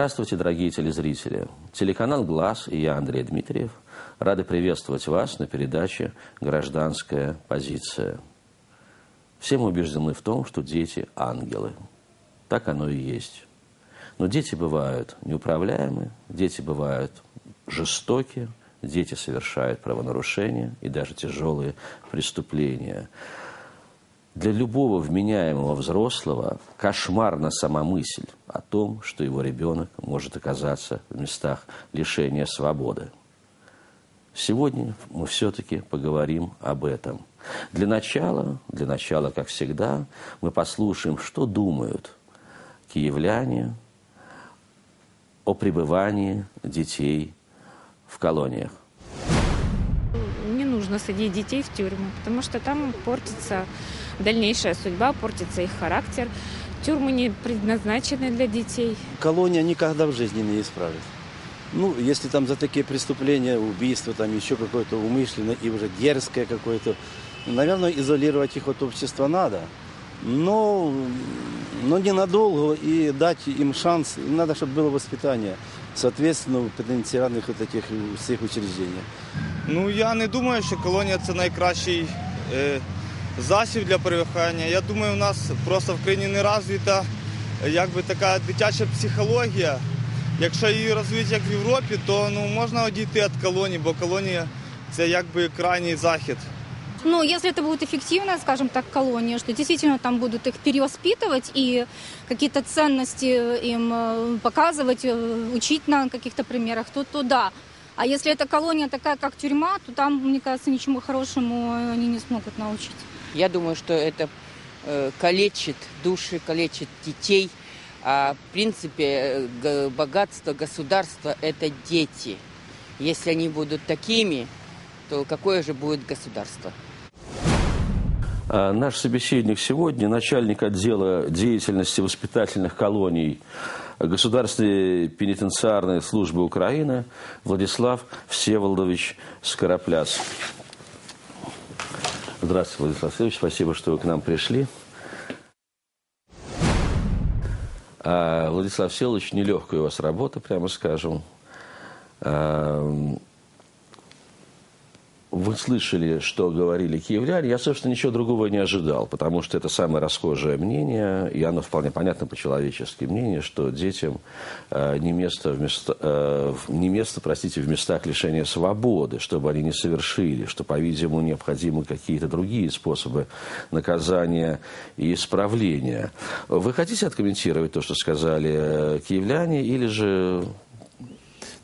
Здравствуйте, дорогие телезрители. Телеканал «Глаз» и я, Андрей Дмитриев, рады приветствовать вас на передаче «Гражданская позиция». Все мы убеждены в том, что дети – ангелы. Так оно и есть. Но дети бывают неуправляемы, дети бывают жестоки, дети совершают правонарушения и даже тяжелые преступления. Для любого вменяемого взрослого кошмарна сама мысль о том, что его ребенок может оказаться в местах лишения свободы. Сегодня мы все-таки поговорим об этом. Для начала, для начала, как всегда, мы послушаем, что думают киевляне о пребывании детей в колониях. Не нужно садить детей в тюрьму, потому что там портится дальнейшая судьба, портится их характер. Тюрьмы не предназначены для детей. Колония никогда в жизни не исправит. Ну, если там за такие преступления, убийства, там еще какое-то умышленное и уже дерзкое какое-то, наверное, изолировать их от общества надо. Но, но ненадолго и дать им шанс. Надо, чтобы было воспитание, соответственно, в пенітенціарних вот этих всіх учреждениях. Ну я не думаю, що колонія це найкращий е, засіб для перевихання. Я думаю, у нас просто в країні не розвита е, якби така дитяча психологія. Якщо її розвити як в Європі, то ну можна одійти від колонії, бо колонія це якби крайній захід. Ну, если это будет эффективно, скажем так, колония, что действительно там будут их перевоспитывать и какие-то ценности им э, показывать, э, учить на каких-то примерах, то, то да. А если эта колония такая, как тюрьма, то там, мне кажется, ничему хорошему они не смогут научить. Я думаю, что это э, калечит души, калечит детей. А в принципе э, богатство государства – это дети. Если они будут такими, то какое же будет государство? А Наш собеседник сегодня – начальник отдела деятельности воспитательных колоний Государственной пенитенциарной службы Украины Владислав Всеволодович Скоропляц. Здравствуйте, Владислав Всеволодович. Спасибо, что вы к нам пришли. А, Владислав Всеволодович, нелегкая у вас работа, прямо скажем. А, Вы слышали, что говорили киевляне. Я, собственно, ничего другого не ожидал, потому что это самое расхожее мнение, и оно вполне понятно по-человечески мнение, что детям э, не, место в места, э, не место, простите, в местах лишения свободы, чтобы они не совершили, что, по-видимому, необходимы какие-то другие способы наказания и исправления. Вы хотите откомментировать то, что сказали э, киевляне, или же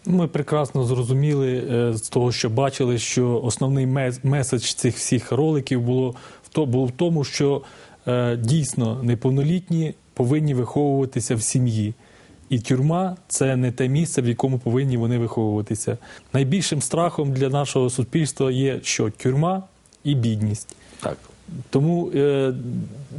Ми прекрасно зрозуміли е, з того, що бачили, що основний меседж цих всіх роликів було в то було в тому, що е, дійсно неповнолітні повинні виховуватися в сім'ї. І тюрма це не те місце, в якому повинні вони виховуватися. Найбільшим страхом для нашого суспільства є що тюрма і бідність. так? Тому е,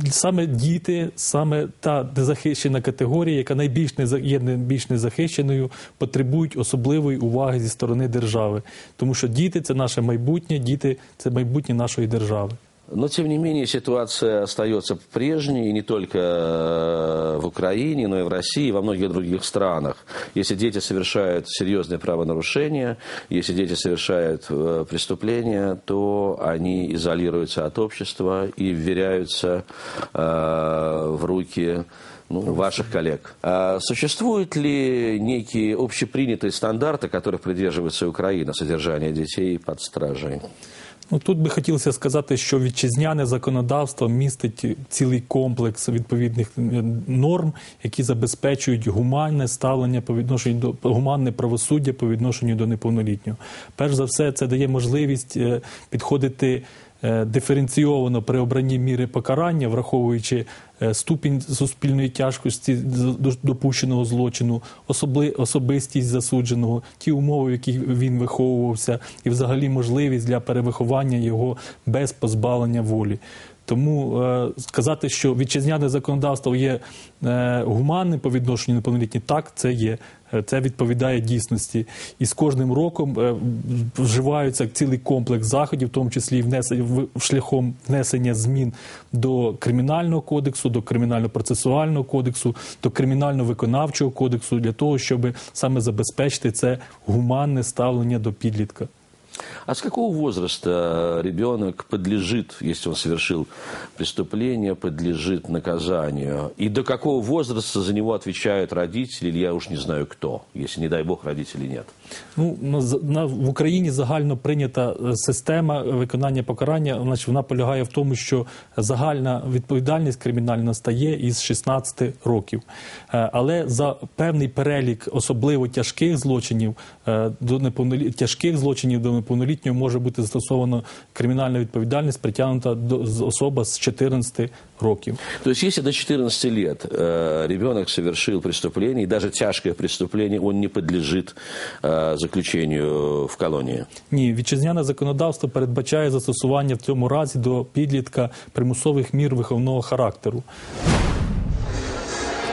саме діти, саме та незахищена категорія, яка найбільш неза- є найбільш незахищеною, потребують особливої уваги зі сторони держави. Тому що діти це наше майбутнє, діти це майбутнє нашої держави. Но, тем не менее, ситуация остается прежней, и не только э, в Украине, но и в России, и во многих других странах. Если дети совершают серьезные правонарушения, если дети совершают э, преступления, то они изолируются от общества и вверяются э, в руки ну, ваших коллег. А существуют ли некие общепринятые стандарты, которых придерживается Украина, содержание детей под стражей? Ну тут би хотілося сказати, що вітчизняне законодавство містить цілий комплекс відповідних е, норм, які забезпечують гуманне ставлення по відношенню до гуманне правосуддя по відношенню до неповнолітнього. Перш за все, це дає можливість е, підходити диференційовано при обранні міри покарання, враховуючи е, ступінь суспільної тяжкості допущеного злочину, особли, особистість засудженого, ті умови, в яких він виховувався, і взагалі можливість для перевиховання його без позбавлення волі. Тому е, сказати, що вітчизняне законодавство є е, гуманним по відношенню неповнолітніх, так це є. Е, Це відповідає дійсності, і з кожним роком вживаються цілий комплекс заходів, в тому числі внесення шляхом внесення змін до кримінального кодексу, до кримінально-процесуального кодексу, до кримінально-виконавчого кодексу для того, щоб саме забезпечити це гуманне ставлення до підлітка. А с какого возраста ребенок подлежит, если он совершил преступление, подлежит наказанию? И до какого возраста за него отвечают родители, или я уж не знаю кто, если, не дай бог, родителей нет? Ну на, в Україні загально прийнята е, система виконання покарання. Значить, вона полягає в тому, що загальна відповідальність кримінальна стає із 16 років. Е, Але за певний перелік особливо тяжких злочинів е, до неповнолі... тяжких злочинів до неповнолітнього може бути застосовано кримінальна відповідальність, притягнута до особа з 14 років. То есть, если до 14 лет э, совершил преступление, и даже тяжкое преступление, он не подлежит э, заключению в колонии? Ні, вітчизняне законодавство передбачає застосування в цьому разі до підлітка примусових мір виховного характеру.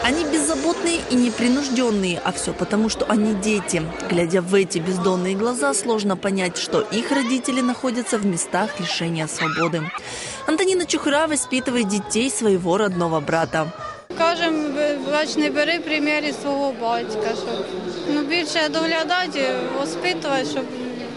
Они беззаботные и непринужденные, а все потому, что они дети. Глядя в эти бездонные глаза, сложно понять, что их родители находятся в местах лишения свободы. Антонина Чухра воспитывает детей своего родного брата. Кажемо, бач, не бери примір із свого батька, щоб ну, більше доглядати, воспитувати, щоб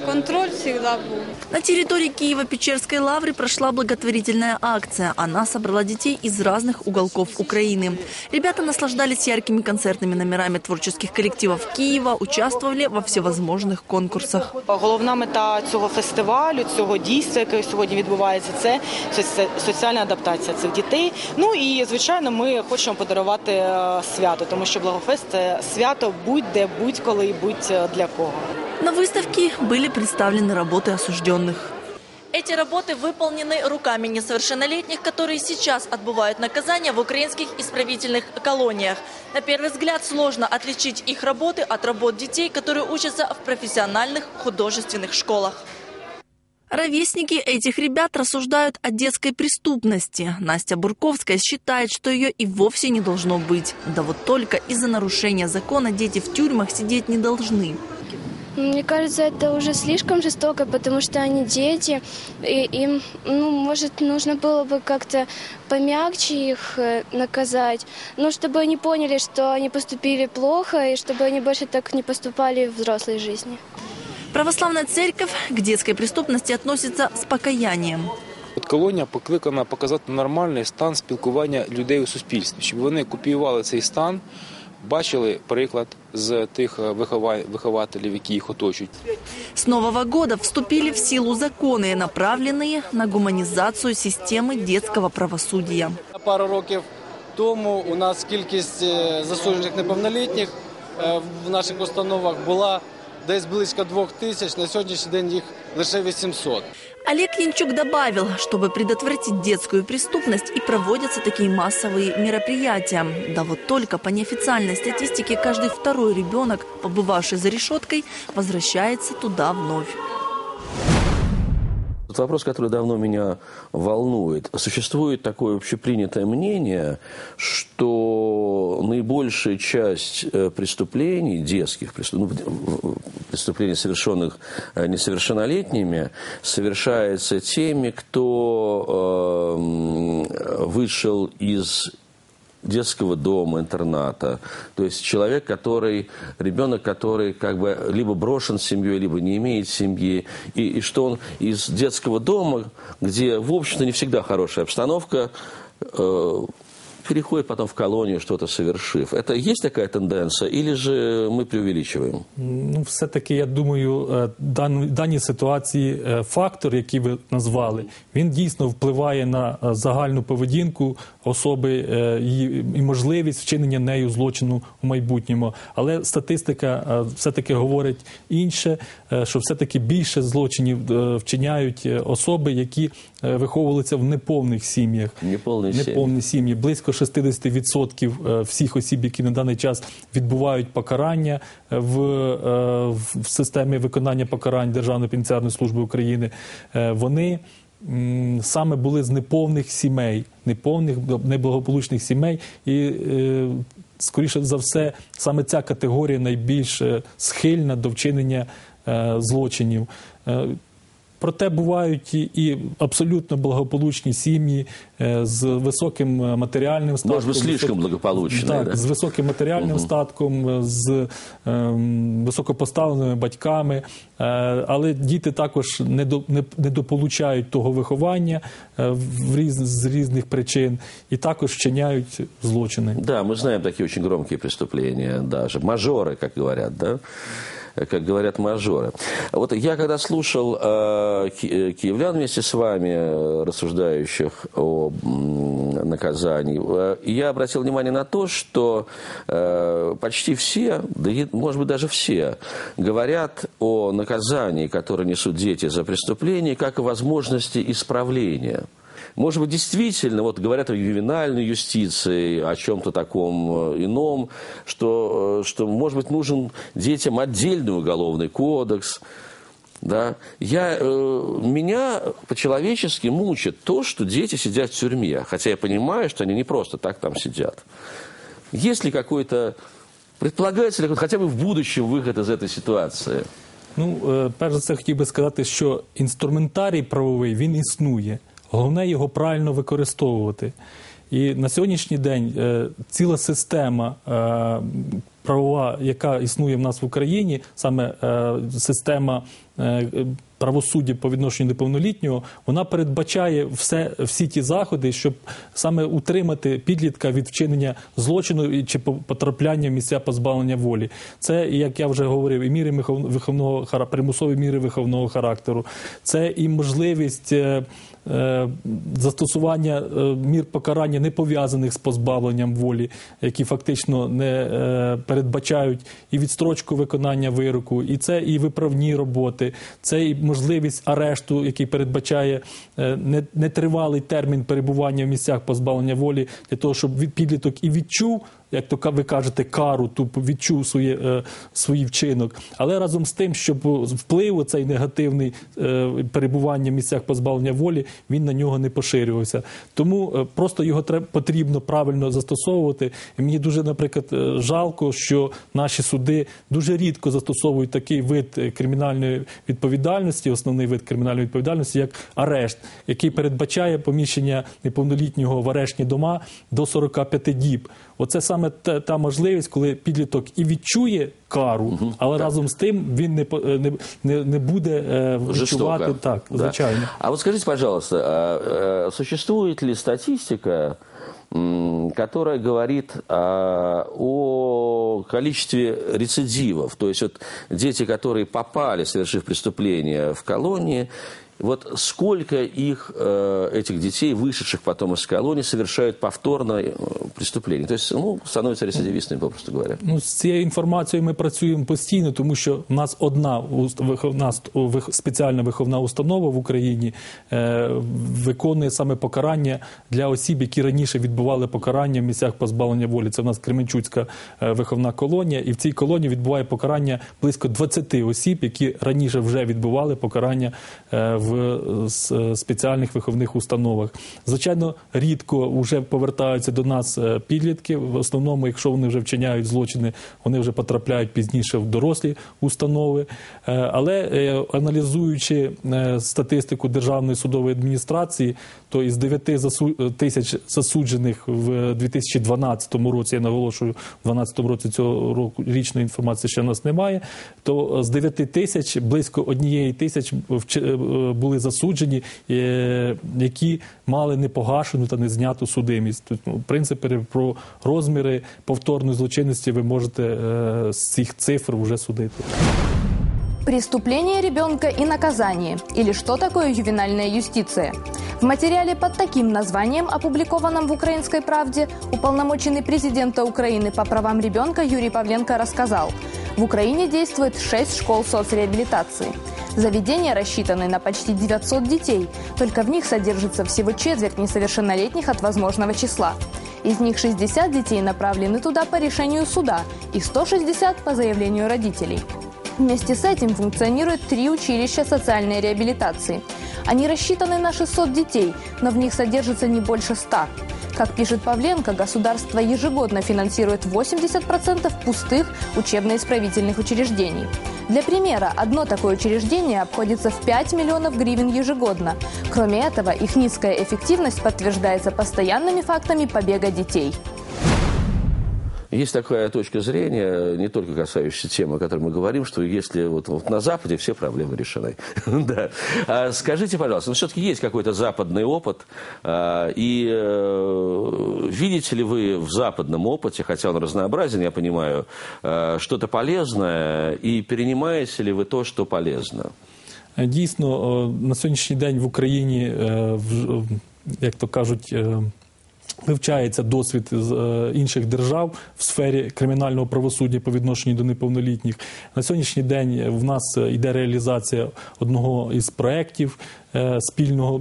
контроль завжди був. На территории Киево-Печерской лавры прошла благотворительная акция. Она собрала детей из разных уголков Украины. Ребята наслаждались яркими концертными номерами творческих коллективов Киева, участвовали во всевозможных конкурсах. Головна мета цього фестивалю, цього дійства, яке сьогодні відбувається, це соці- соціальна адаптація цих дітей. Ну і звичайно, ми хочемо подарувати е, свято, тому що благофест це свято будь-де, будь-коли і будь-для кого. На выставке были представлены работы осужденных. Эти работы выполнены руками несовершеннолетних, которые сейчас отбывают наказание в украинских исправительных колониях. На первый взгляд сложно отличить их работы от работ детей, которые учатся в профессиональных художественных школах. Ровесники этих ребят рассуждают о детской преступности. Настя Бурковская считает, что ее и вовсе не должно быть. Да вот только из-за нарушения закона дети в тюрьмах сидеть не должны. Мне кажется, это уже слишком жестоко, потому что они дети, и им, ну, может, нужно было бы как-то помягче их э, наказать, ну, чтобы они поняли, что они поступили плохо, и чтобы они больше так не поступали в взрослой жизни. Православная церковь к детской преступности относится с покаянием. От колонія покликана показати нормальний стан спілкування людей у суспільстві, щоб вони копіювали цей стан, бачили приклад з тих е, вихова- вихователів, які їх оточують. С Нового года вступили в силу законы, направленные на гуманизацию системы детского правосудия. Пару років тому у нас кількість е, засуджених неповнолітніх е, в наших установах була десь близько двох тисяч. На сьогоднішній день їх лише 800. Олег Янчук добавил, чтобы предотвратить детскую преступность и проводятся такие массовые мероприятия. Да вот только по неофициальной статистике каждый второй ребенок, побывавший за решеткой, возвращается туда вновь. Вопрос, который давно меня волнует. Существует такое общепринятое мнение, что наибольшая часть э, преступлений, детских преступлений, ну, преступлений, совершенных э, несовершеннолетними, совершается теми, кто э, вышел из детского дома, интерната. То есть человек, который, ребенок, который как бы либо брошен семьей, либо не имеет семьи. И, и что он из детского дома, где, в общем-то, не всегда хорошая обстановка, э, переходит потом в колонию, что-то совершив. Это есть такая тенденция, или же мы преувеличиваем? Ну, все-таки, я думаю, е, дан- дані ситуації е, фактор, який ви назвали, він дійсно впливає на е, загальну поведінку особи е, її- і можливість вчинення нею злочину у майбутньому. Але статистика все-таки говорить інше, що все-таки більше злочинів вчиняють особи, які виховувалися в неповних сім'ях. Неповні. Неповні сім'ї. Близько 60% е, всіх осіб, які на даний час відбувають покарання е, в, е, в системі виконання покарань Державної пенітенціарної служби України, е, вони саме були з неповних сімей, неповних неблагополучних сімей, і е, скоріше за все, саме ця категорія найбільш е, схильна до вчинення е, злочинів. Е, Проте бувають і, і абсолютно благополучні сім'ї е, з високим е, матеріальним статком. Может быть, слишком висок- благополучные, Так, да? з високим матеріальним статком, е, з ем, високопоставленими батьками. Е, але діти також не, до, не, недополучають того виховання е, в різ, з різних причин і також вчиняють злочини. Да, мы знаем такие очень громкие преступления даже. Мажоры, как говорят, да? Как говорят мажоры. Вот я когда слушал э, э, киевлян вместе с вами, э, рассуждающих о наказании, э, я обратил внимание на то, что э, почти все, да и, может быть даже все, говорят о наказании, которое несут дети за преступление, как о возможности исправления. Может быть, действительно, вот говорят о ювенальной юстиции, о чем-то таком э, ином, что, э, что, может быть, нужен детям отдельный уголовный кодекс. Да? Я, э, меня по-человечески мучит то, что дети сидят в тюрьме, хотя я понимаю, что они не просто так там сидят. Есть ли какой-то, предполагается ли хотя бы в будущем выход из этой ситуации? Ну, е, перш за все, хотів би сказати, що інструментарій правовий він існує. Головне його правильно використовувати. І на сьогоднішній день е, ціла система е, правова, яка існує в нас в Україні, саме е, система правосуддя по відношенню до повнолітнього, вона передбачає все, всі ті заходи, щоб саме утримати підлітка від вчинення злочину чи по- потрапляння в місця позбавлення волі. Це, як я вже говорив, і міри вихов- виховного примусові міри виховного характеру, це і можливість. Е, Застосування е, мір покарання не пов'язаних з позбавленням волі, які фактично не е, передбачають і відстрочку виконання вироку, і це і виправні роботи, це і можливість арешту, який передбачає не- нетривалий термін перебування в місцях позбавлення волі, для того, щоб підліток і відчув. Як то ви кажете, кару, ту відчув своє, е, свій вчинок, але разом з тим, щоб вплив цей негативний е, перебування в місцях позбавлення волі, він на нього не поширювався. Тому е, просто його потрібно правильно застосовувати. І мені дуже, наприклад, е, жалко, що наші суди дуже рідко застосовують такий вид е, кримінальної відповідальності, основний вид кримінальної відповідальності, як арешт, який передбачає поміщення неповнолітнього в арештні дома до 45 діб. Оце саме та, та можливість, коли підліток і відчує кару, але разом з тим він не по- е, не, не, не буде е, відчувати Жестоко. так, Да. звичайно. А вот скажите, пожалуйста, а, э, существует ли статистика, м, которая говорит а, о количестве рецидивов? То есть вот дети, которые попали, совершив преступление в колонии, вот сколько их, э, этих детей, вышедших потом из колонии, совершают повторно э, преступление? То есть, ну, становятся рецидивистами, попросту говоря. Ну, з цією інформацією ми працюємо постійно, тому що в нас одна уст- виховна ст- вих- спеціальна виховна установа в Україні е, виконує саме покарання для осіб, які раніше відбували покарання в місцях позбавлення волі. Це в нас Кременчуцька е, виховна колонія, і в цій колонії відбуває покарання близько 20 осіб, які раніше вже відбували покарання е, в е, е, спеціальних виховних установах. Звичайно, рідко вже повертаються до нас е, підлітки. В основному, якщо вони вже вчиняють злочини, вони вже потрапляють пізніше в дорослі установи. Але аналізуючи статистику Державної судової адміністрації, то із 9 засу- тисяч засуджених в 2012 році, я наголошую, в 2012 році цього року річної інформації ще в нас немає. То з 9 тисяч близько однієї тисяч були засуджені, е, які мали непогашену та незняту судимість. Тобто, ну, в принципі, про розміри повторної злочинності ви можете е, з цих цифр вже судити. Преступление ребенка и наказание. Или что такое ювенальная юстиция? В материале под таким названием, опубликованном в «Украинской правде», уполномоченный президента Украины по правам ребенка Юрий Павленко рассказал, в Украине действует 6 школ соцреабилитации. Заведения рассчитаны на почти 900 детей, только в них содержится всего четверть несовершеннолетних от возможного числа. Из них 60 детей направлены туда по решению суда и 160 по заявлению родителей. Вместе с этим функционируют три училища социальной реабилитации. Они рассчитаны на 600 детей, но в них содержится не больше 100. Как пишет Павленко, государство ежегодно финансирует 80% пустых учебно-исправительных учреждений. Для примера, одно такое учреждение обходится в 5 миллионов гривен ежегодно. Кроме этого, их низкая эффективность подтверждается постоянными фактами побега детей. Есть такая точка зрения, не только касающаяся темы, о которой мы говорим, что если вот, вот на Западе все проблемы решены. да. а скажите, пожалуйста, ну все-таки есть какой-то западный опыт, а, и э, видите ли вы в западном опыте, хотя он разнообразен, я понимаю, э, что-то полезное, і перенимаете ли ви то, що полезно? Дійсно, е, на сьогоднішній день в Україні, е, в- як то кажуть, е, вивчається досвід з е, інших держав в сфері кримінального правосуддя по відношенню до неповнолітніх. На сьогоднішній день в нас йде реалізація одного із проєктів спільного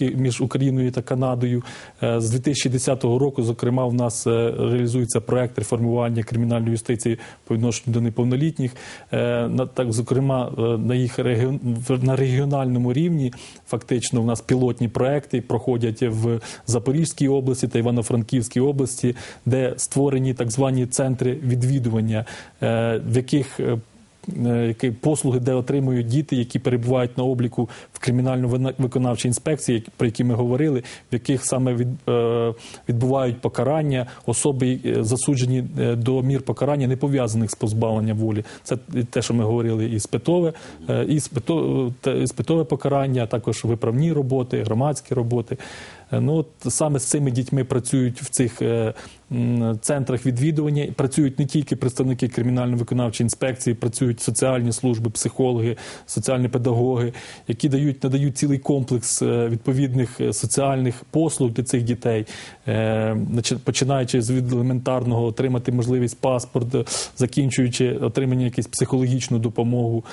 між Україною та Канадою. Е, З 2010 року, зокрема, в нас е, реалізується проєкт реформування кримінальної юстиції по відношенню до неповнолітніх. Е, Так, зокрема, е, на їх регіон- на регіональному рівні фактично в нас пілотні проекти проходять в Запорізькій області та Івано-Франківській області, де створені так звані центри відвідування, е, в яких е, е, які послуги, де отримують діти, які перебувають на обліку в кримінально-виконавчій інспекції, які- про які ми говорили, в яких саме від, е, відбувають покарання особи, е, засуджені е, до мір покарання, не пов'язаних з позбавленням волі. Це те, що ми говорили, і спитове, е, і спитове покарання, а також виправні роботи, громадські роботи. Е, Ну, от саме з цими дітьми працюють в цих е, центрах відвідування. Працюють не тільки представники кримінально-виконавчої інспекції, працюють соціальні служби, психологи, соціальні педагоги, які дають надають цілий комплекс е, відповідних соціальних послуг для цих дітей, починаючи з від елементарного отримати можливість паспорт, закінчуючи отримання якусь психологічну допомогу.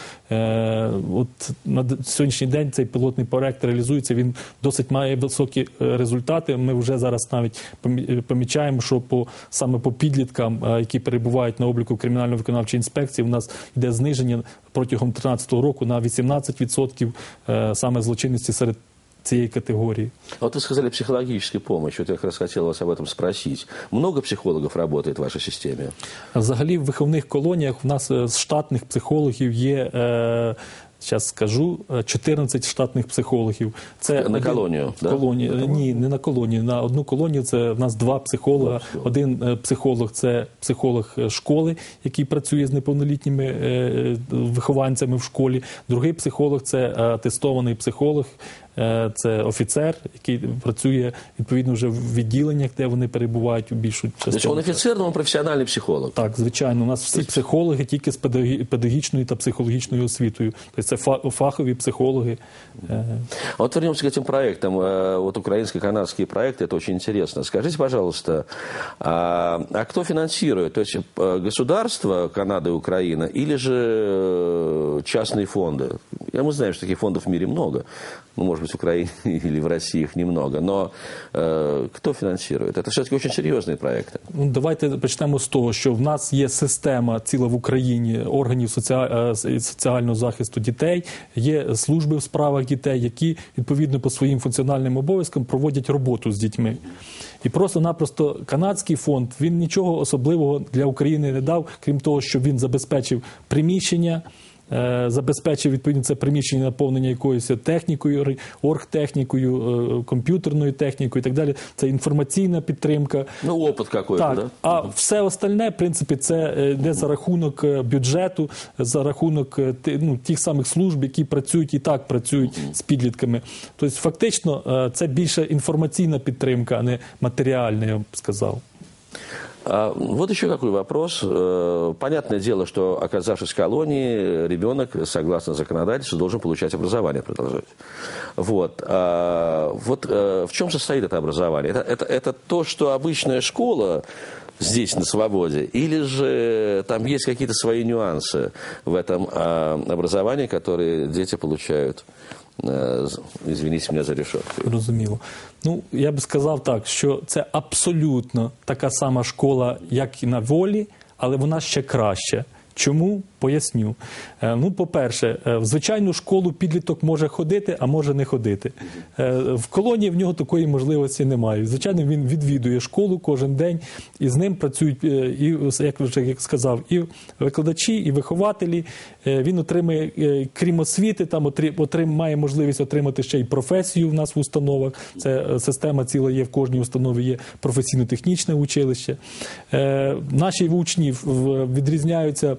От на сьогоднішній день цей пілотний проект реалізується. Він досить має високі результати. Ми вже зараз навіть е, помічаємо, що по саме по підліткам, е, які перебувають на обліку кримінально-виконавчої інспекції, у нас йде зниження протягом 2013 року на 18% е, саме злочинності серед цієї категорії. А Вот вы сказали психологическая помощь. Вот я как раз хотел вас об этом спросить. Много психологов работает в вашей системе? Взагалі, в виховних колоніях в нас е, з штатних психологів є. Е, Зараз скажу е, 14 штатних психологів. Це На колонію, да? колонію. Ні, не на колонію. На одну колонію це в нас два психолога. Один е, психолог це психолог е, школи, який працює з неповнолітніми е, вихованцями в школі. Другий психолог це е, атестований психолог. Е, Це офіцер, який працює відповідно вже в відділеннях, де вони перебувають у більшу частину. он офицер, но он профессиональный психолог. Так, звичайно, у нас всі психологи тільки з педагогічною та психологічною освітою. Тобто це фа- фахові психологи. А Вот вернемся к этим проектам. Э, Вот украинско-канадские проекты, это очень интересно. Скажите, пожалуйста, а, а кто финансирует? То есть э, государство Канады Украина или же э, частные фонды? Я мы знаем, что таких фондов в мире много. Ну, может быть, в Украине или в России их немного. Но э, кто финансирует? Это все-таки очень серьезные проекты. Ну, давайте почнемо з того, що в нас є система ціла в Україні органів соціа- е, соціального захисту дітей, є служби в справах дітей, які відповідно по своїм функціональним обов'язкам проводять роботу з дітьми. І просто-напросто канадський фонд він нічого особливого для України не дав, крім того, що він забезпечив приміщення. е, Забезпечив відповідно це приміщення наповнення якоюсь технікою, оргтехнікою, е, комп'ютерною технікою і так далі. Це інформаційна підтримка. Ну, опыт какой-то, Так, да? а все остальне, в принципі, це е, йде за рахунок бюджету, за рахунок ну, тих самих служб, які працюють і так працюють з підлітками. Тобто, фактично, це більше інформаційна підтримка, а не матеріальна, я б сказав. А, Вот еще какой вопрос. Э, Понятное дело, что, оказавшись в колонии, ребенок, согласно законодательству, должен получать образование, продолжать. Вот. А, Вот э, в чем состоит это образование? Это, это, это то, что обычная школа здесь, на свободе, или же там есть какие-то свои нюансы в этом а, образовании, которые дети получают, э, мене меня за решетку. Розуміло. Ну, я би сказав так, що це абсолютно така сама школа, як і на волі, але вона ще краща. Чому поясню? Е, Ну, по-перше, е, в звичайну школу підліток може ходити, а може не ходити. Е, В колонії в нього такої можливості немає. Звичайно, він відвідує школу кожен день, і з ним працюють і як вже як сказав, і викладачі, і вихователі. Він отримує, крім освіти, там отри- отрим, має можливість отримати ще й професію в нас в установах. Це система ціла є в кожній установі, є професійно-технічне училище. Наші учні відрізняються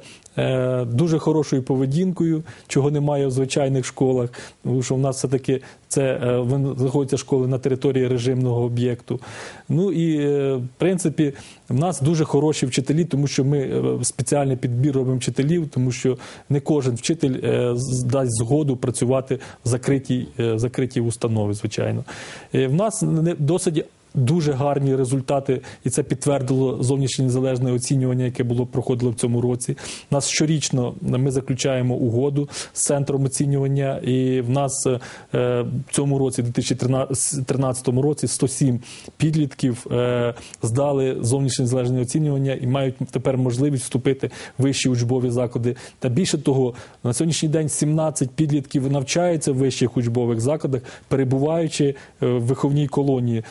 дуже хорошою поведінкою, чого немає в звичайних школах. Тому що в нас все-таки це е, знаходяться школи на території режимного об'єкту. Ну і е, в принципі, в нас дуже хороші вчителі, тому що ми е, спеціальний підбір робимо вчителів, тому що не кожен вчитель е, дасть згоду працювати в закритій, е, закритій установі, звичайно. Е, В нас досить. Дуже гарні результати, і це підтвердило зовнішнє незалежне оцінювання, яке було проходило в цьому році. Нас щорічно ми заключаємо угоду з центром оцінювання, і в нас е, в цьому році, 2013 році, 107 підлітків е, здали зовнішнє незалежне оцінювання і мають тепер можливість вступити в вищі учбові заклади. Та більше того, на сьогоднішній день 17 підлітків навчаються в вищих учбових закладах, перебуваючи е, в виховній колонії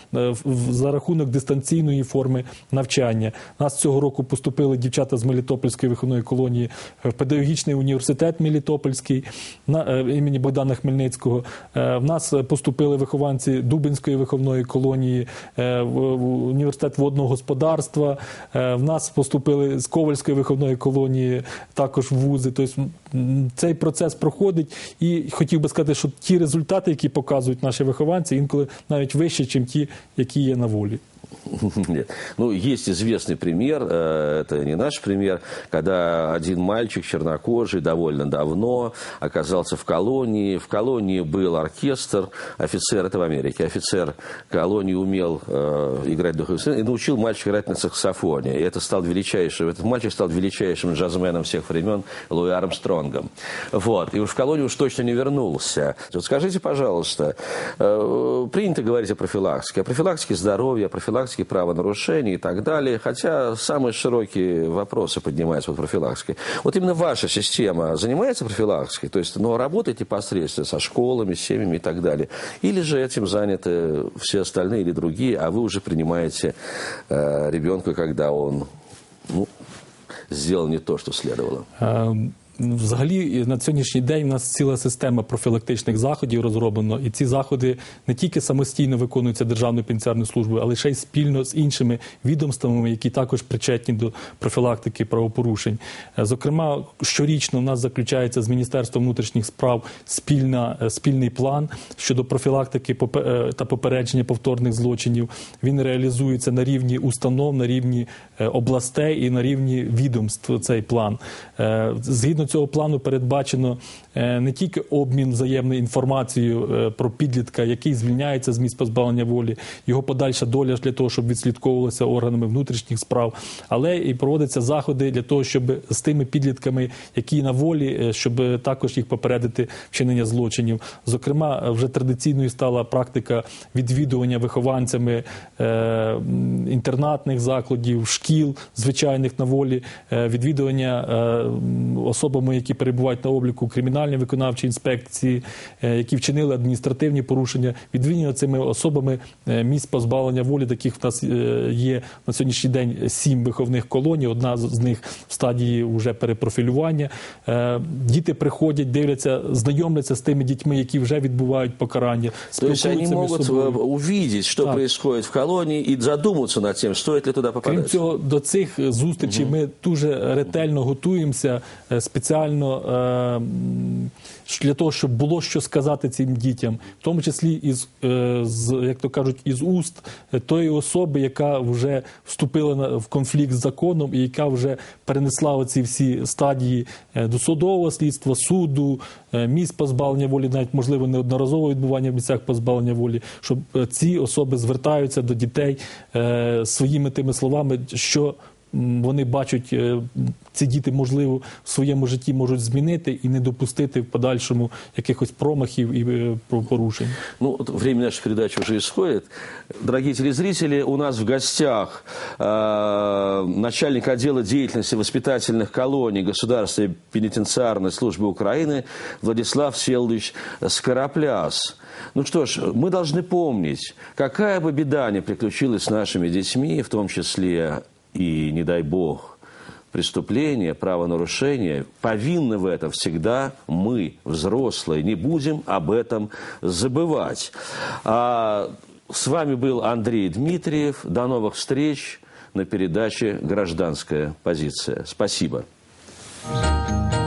за рахунок дистанційної форми навчання. Нас цього року поступили дівчата з Мелітопольської виховної колонії в педагогічний університет Мелітопольський на е, імені Богдана Хмельницького. Е, В нас поступили вихованці Дубинської виховної колонії е, в університет водного господарства. В нас поступили з Ковальської виховної колонії також вузи. Тобто цей процес проходить. І хотів би сказати, що ті результати, які показують наші вихованці, інколи навіть вищі, ніж ті, які є на волі. Нет. Ну, есть известный пример, э, это не наш пример, когда один мальчик чернокожий довольно давно оказался в колонии. В колонии был оркестр, офицер, это в Америке, офицер колонии умел э, играть духовой инструмент и научил мальчика играть на саксофоне. И это стал величайшим, этот мальчик стал величайшим джазменом всех времен Луи Армстронгом. Вот. И уж в колонию уж точно не вернулся. Вот скажите, пожалуйста, э, принято говорить о профилактике, о профилактике здоровья, о профилактике правонарушений и так далее, хотя самые широкие вопросы поднимаются под профилактикой. Вот именно ваша система занимается профилактикой, то есть, но работает непосредственно со школами, семьями и так далее, или же этим заняты все остальные или другие, а вы уже принимаете э, ребенка, когда он ну, сделал не то, что следовало. Взагалі, на сьогоднішній день у нас ціла система профілактичних заходів розроблено, і ці заходи не тільки самостійно виконуються Державною пенітенціарною службою, але ще й спільно з іншими відомствами, які також причетні до профілактики правопорушень. Е, Зокрема, щорічно у нас заключається з Міністерством внутрішніх справ спільна, е, спільний план щодо профілактики е, та попередження повторних злочинів. Він реалізується на рівні установ, на рівні областей і на рівні відомств. Цей план згідно цього плану передбачено не тільки обмін взаємною інформацією е, про підлітка, який звільняється з місць позбавлення волі, його подальша доля для того, щоб відслідковувалося органами внутрішніх справ, але і проводяться заходи для того, щоб з тими підлітками, які на волі, е, щоб також їх попередити вчинення злочинів. Зокрема, вже традиційною стала практика відвідування вихованцями е, інтернатних закладів, шкіл звичайних на волі, е, відвідування е, особами, які перебувають на обліку кримінальної виконавчої інспекції, е, які вчинили адміністративні порушення, відвідування цими особами е, місць позбавлення волі. Таких в нас е, є на сьогоднішній день сім виховних колоній. Одна з них в стадії вже перепрофілювання. Діти приходять, дивляться, знайомляться з тими дітьми, які вже відбувають покарання. Спілкуються між собою. э, увидеть, что Так. в колонии, и задуматься над тем, стоит ли туда попадать. Крім цього, до цих зустрічей ми дуже ретельно готуємося спеціально для того, щоб було що сказати цим дітям, в тому числі із е, з як то кажуть, із уст е, тої особи, яка вже вступила в конфлікт з законом і яка вже перенесла оці всі стадії е, досудового слідства, суду, місць позбавлення волі, навіть можливо неодноразового відбування в місцях позбавлення волі, щоб ці особи звертаються до дітей своїми тими словами, що вони бачать, е, ці діти, можливо, в своєму житті можуть змінити і не допустити в подальшому якихось промахів і е, порушень. Ну, вот время нашей передачи уже исходит. Дорогие телезрители, у нас в гостях э, начальник отдела деятельности воспитательных колоний Государственной пенитенциарной службы Украины Владислав Селович Скоропляс. Ну что ж, мы должны помнить, какая бы беда ни приключилась с нашими детьми, в том числе и, не дай бог, преступление, правонарушение, повинны в этом всегда мы, взрослые. Не будем об этом забывать. А с вами был Андрей Дмитриев. До новых встреч на передаче «Гражданская позиция». Спасибо. Спасибо.